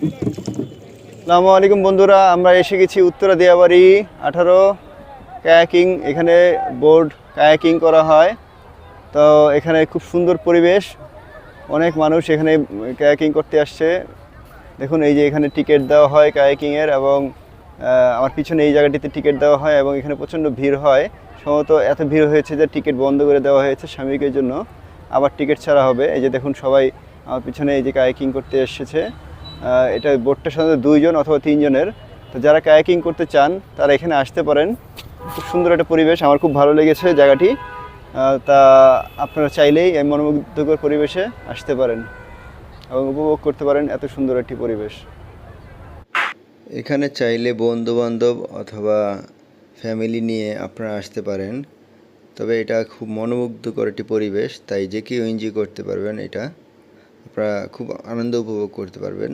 আসসালামু আলাইকুম বন্ধুরা, আমরা এসে গেছি উত্তরা দিয়াবাড়ি আঠারো কায়াকিং, এখানে বোর্ড কায়াকিং করা হয়। তো এখানে খুব সুন্দর পরিবেশ, অনেক মানুষ এখানে কায়াকিং করতে আসছে। দেখুন, এই যে এখানে টিকিট দেওয়া হয় কায়াকিংয়ের এবং আমার পিছনে এই জায়গাটিতে টিকিট দেওয়া হয় এবং এখানে প্রচণ্ড ভিড় হয়। সম্ভবত এত ভিড় হয়েছে যে টিকিট বন্ধ করে দেওয়া হয়েছে স্বামীকের জন্য। আবার টিকিট ছাড়া হবে। এই যে দেখুন, সবাই আমার পিছনে এই যে কায়াকিং করতে এসেছে। এটা বোটটা সাধারণত দুইজন অথবা তিনজনের। তো যারা কায়াকিং করতে চান, তারা এখানে আসতে পারেন। খুব সুন্দর একটা পরিবেশ, আমার খুব ভালো লেগেছে জায়গাটি। তা আপনারা চাইলেই এই মনোমুগ্ধকর পরিবেশে আসতে পারেন এবং উপভোগ করতে পারেন এত সুন্দর একটি পরিবেশ। এখানে চাইলে বন্ধু বান্ধব অথবা ফ্যামিলি নিয়ে আপনারা আসতে পারেন। তবে এটা খুব মনোমুগ্ধকর একটি পরিবেশ, তাই যে কেউ এনজয় করতে পারবেন এটা। আপনারা খুব আনন্দ উপভোগ করতে পারবেন।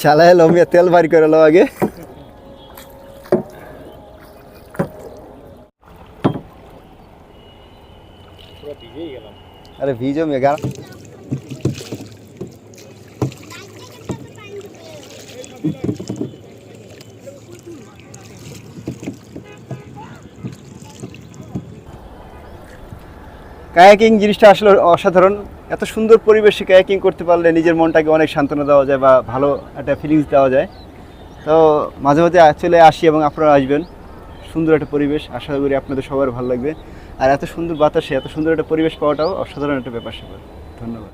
চালা এলো মিয়া তেল বাড়ি করে এলো আগে। আরে ভিজো মিয়া কায়াকিং জিনিসটা আসলে অসাধারণ। এত সুন্দর পরিবেশে কায়াকিং করতে পারলে নিজের মনটাকে অনেক সান্ত্বনা দেওয়া যায় বা ভালো একটা ফিলিংস দেওয়া যায়। তো মাঝে মাঝে চলে আসি এবং আপনারা আসবেন। সুন্দর একটা পরিবেশ, আশা করি আপনাদের সবার ভালো লাগবে। আর এত সুন্দর বাতাসে, এত সুন্দর একটা পরিবেশ পাওয়াটাও অসাধারণ একটা ব্যাপার স্যাপার। ধন্যবাদ।